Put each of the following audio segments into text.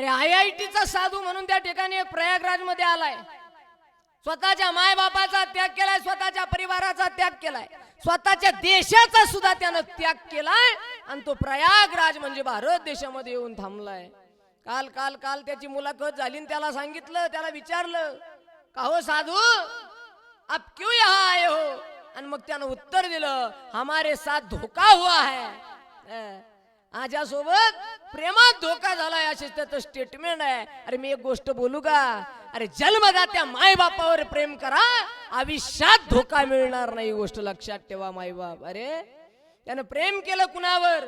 अरे I I टीचा साधू म्हणून त्या ठिकाणी प्रयागराजमध्ये आलाय. स्वतःच्या माय बापाचा त्याग केलाय स्वतःच्या परिवाराचा त्याग केलाय. स्वतःच्या देशाचा सुद्धा त्यानं त्याग केलाय आणि तो प्रयागराज म्हणजे भारत देशामध्ये येऊन थांबलाय. काल काल काल त्याची मुलाखत झाली त्याला सांगितलं त्याला विचारलं का हो साधू? आप क्यों यहाँ आए हो? आणि मग त्यानं उत्तर दिलं हमारे साथ धोका हुआ है. अं, सोबत प्रेमात धोका झालाय असे त्याचं स्टेटमेंट आहे. अरे मी एक गोष्ट बोलू का? अरे जन्मदात्या मायबापावर प्रेम करा आयुष्यात धोका मिळणार नाही गोष्ट लक्षात ठेवा माय बाप अरे त्यानं प्रेम केलं कुणावर?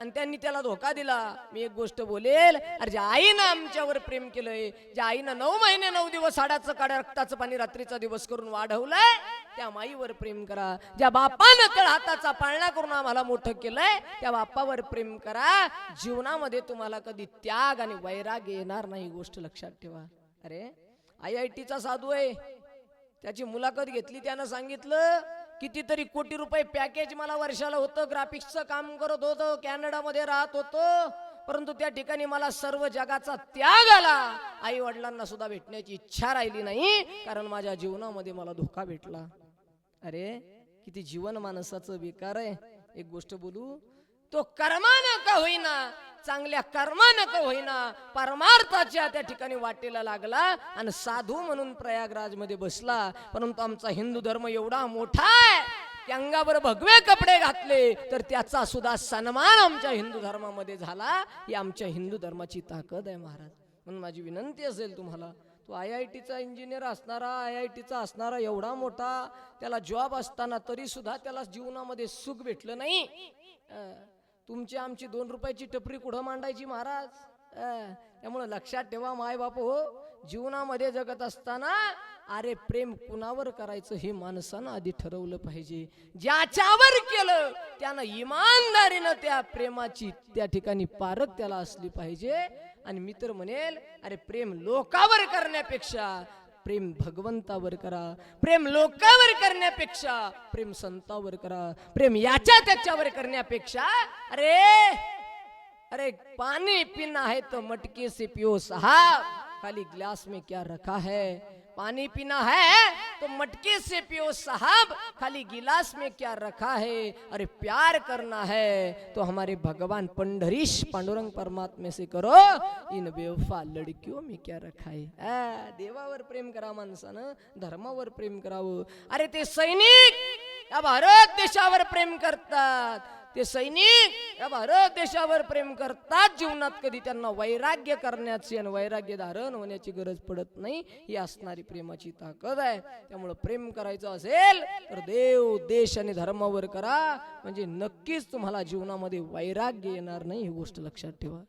आणि त्यांनी त्याला धोका दिला. मी एक गोष्ट बोलेल अरे ज्या आईनं आमच्यावर प्रेम केलंय ज्या आईनं नऊ महिने नऊ दिवस हाडाचं काड्या रक्ताचं पाणी रात्रीचा दिवस करून वाढवलंय त्या माईवर प्रेम करा. ज्या बापानं तळ हाताचा पाळणा करून आम्हाला मोठं केलंय त्या बापावर प्रेम करा. जीवनामध्ये तुम्हाला कधी त्याग आणि वैराग येणार नाही गोष्ट लक्षात ठेवा. अरे आय आय टीचा साधू आहे. त्याची मुलाखत घेतली त्यानं सांगितलं कितीतरी कोटी रुपये पॅकेज मला वर्षाला होतं ग्राफिक्सचं काम करत होतं कॅनडामध्ये राहत होतो. परंतु त्या ठिकाणी मला सर्व जगाचा त्याग आला. आई वडिलांना सुद्धा भेटण्याची इच्छा राहिली नाही कारण माझ्या जीवनामध्ये मला धोका भेटला. अरे किती जीवन माणसाचं बेकार आहे. एक गोष्ट बोलू तो कर्मानं का होईना चांगल्या कर्मानं का होईना परमार्थाच्या त्या ठिकाणी वाटेला लागला आणि साधू म्हणून प्रयागराजमध्ये बसला. परंतु आमचा हिंदू धर्म एवढा मोठा आहे की अंगावर भगवे कपडे घातले तर त्याचा सुद्धा सन्मान आमच्या हिंदू धर्मामध्ये झाला. ही आमच्या हिंदू धर्माची ताकद आहे महाराज. म्हणून माझी विनंती असेल तुम्हाला तो आय आय टीचा इंजिनियर असणारा आय आय टीचा असणारा एवढा मोठा त्याला जॉब असताना तरी सुद्धा त्याला जीवनामध्ये सुख भेटलं नाही. तुमची आमची दोन रुपयाची टपरी कुठं मांडायची महाराज? त्यामुळे लक्षात ठेवा माय बाप हो जीवनामध्ये जगत असताना अरे प्रेम कुणावर करायचं हे माणसानं आधी ठरवलं पाहिजे. ज्याच्यावर केलं त्यानं इमानदारीनं त्या प्रेमाची त्या ठिकाणी पारख त्याला असली पाहिजे. आणि मी तर म्हणेल अरे प्रेम लोकावर करण्यापेक्षा प्रेम भगवंतावर करा. प्रेम लोकावर करण्यापेक्षा प्रेम संतावर करा. प्रेम याच्या त्याच्यावर करण्यापेक्षा अरे अरे पाणी पीना है तो मटके से पियो साहब खाली ग्लास में क्या रखा है? पानी पीना है तो मटके से पियो साहब। खाली गिलास में क्या रखा है? अरे प्यार करना है तो हमारे भगवान पंडरीश पांडुरंग परमात्मे से करो इन बेवफा लडकियों में क्या रखा है? आ, देवावर प्रेम करा माणसानं धर्मावर प्रेम करावं। अरे ते सैनिक या भारत देशावर प्रेम करतात। ते सैनिक या भारत देशावर प्रेम करतात. जीवनात कधी त्यांना वैराग्य करण्याची आणि वैराग्य धारण होण्याची गरज पडत नाही ही असणारी प्रेमाची ताकद आहे. त्यामुळं प्रेम करायचं असेल तर देव देश आणि धर्मावर करा. म्हणजे नक्कीच तुम्हाला जीवनामध्ये वैराग्य येणार नाही ही गोष्ट लक्षात ठेवा.